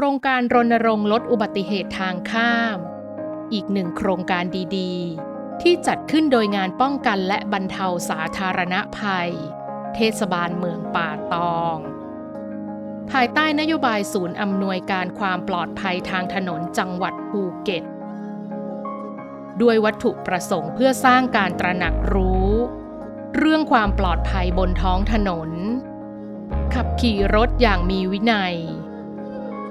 ครงการรณรงค์ลดอุบัติเหตุทางข้าม อีกหนึ่งโครงการดีๆ ที่จัดขึ้นโดยงานป้องกันและบรรเทาสาธารณภัย เทศบาลเมืองป่าตอง ภายใต้นโยบายศูนย์อำนวยการความปลอดภัยทางถนนจังหวัดภูเก็ต ด้วยวัตถุประสงค์เพื่อสร้างการตระหนักรู้ เรื่องความปลอดภัยบนท้องถนน ขับขี่รถอย่างมีวินัย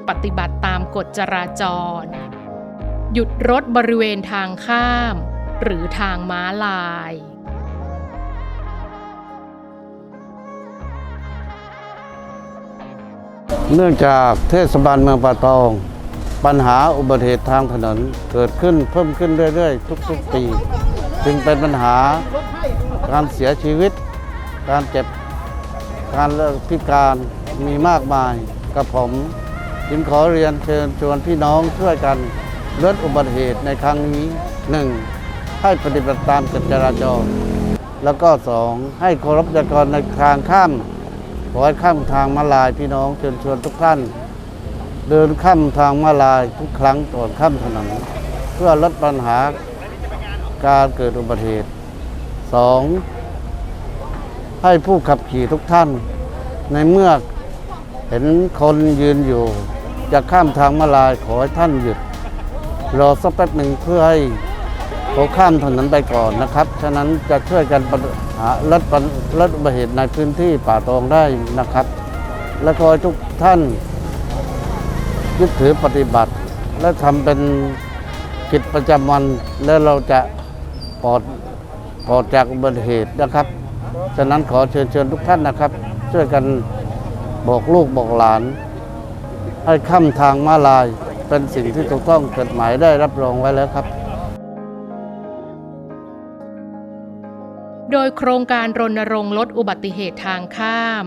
ปฏิบัติตามกฎจราจร หยุดรถบริเวณทางข้าม หรือทางม้าลาย เนื่องจากเทศบาลเมืองป่าตอง ปัญหาอุบัติเหตุทางถนนเกิดขึ้นเพิ่มขึ้นเรื่อยๆ ทุกๆปี จึงเป็นปัญหาการเสียชีวิต การเจ็บการเลิกพิการมีมากมายกับผม จึงขอเรียนเชิญชวนพี่น้องช่วยกันลดอุบัติเหตุในครั้งนี้หนึ่งให้ปฏิบัติตามกฎจราจร แล้วก็สองให้เคารพจราจรในทางข้ามขอให้ข้ามทางมาลายพี่น้องเชิญชวนทุกท่าน เดินข้ามทางมาลายทุกครั้งก่อนข้ามถนนเพื่อลดปัญหาการเกิดอุบัติเหตุสองให้ผู้ขับขี่ทุกท่าน ในเมื่อเห็นคนยืนอยู่ จะข้ามทางมาลายขอให้ท่านหยุด รอสักแป๊บหนึ่งเพื่อให้เขาข้ามถนนไปก่อนนะครับ ฉะนั้นจะช่วยกันปัญหาลดปัญลดอุบัติเหตุในพื้นที่ป่าตองได้นะครับ และขอให้ทุกท่านยึดถือปฏิบัติ และทำเป็นกิจประจำวัน แล้วเราจะปลอดปลอดจากอุบัติเหตุนะครับ ฉะนั้นขอเชิญเชิญทุกท่านนะครับ ช่วยกันบอกลูกบอกหลาน ให้ข้ามทางม้าลาย เป็นสิ่งที่ถูกต้องกฎหมายได้รับรองไว้แล้วครับโดยโครงการรณรงค์ลดอุบัติเหตุทางข้าม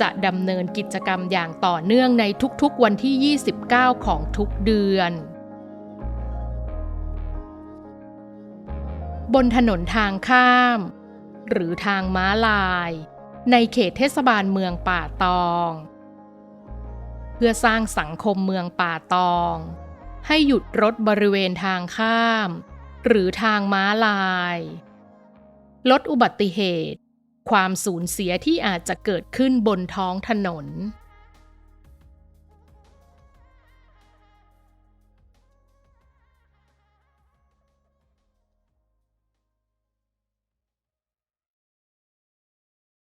จะดำเนินกิจกรรมอย่างต่อเนื่องในทุกๆวันที่ 29 ของทุกเดือน บนถนนทางข้าม หรือทางม้าลาย ในเขตเทศบาลเมืองป่าตอง เพื่อสร้างสังคมเมืองป่าตอง ให้หยุดรถบริเวณทางข้าม หรือทางม้าลาย ลดอุบัติเหตุ ความสูญเสียที่อาจจะเกิดขึ้นบนท้องถนน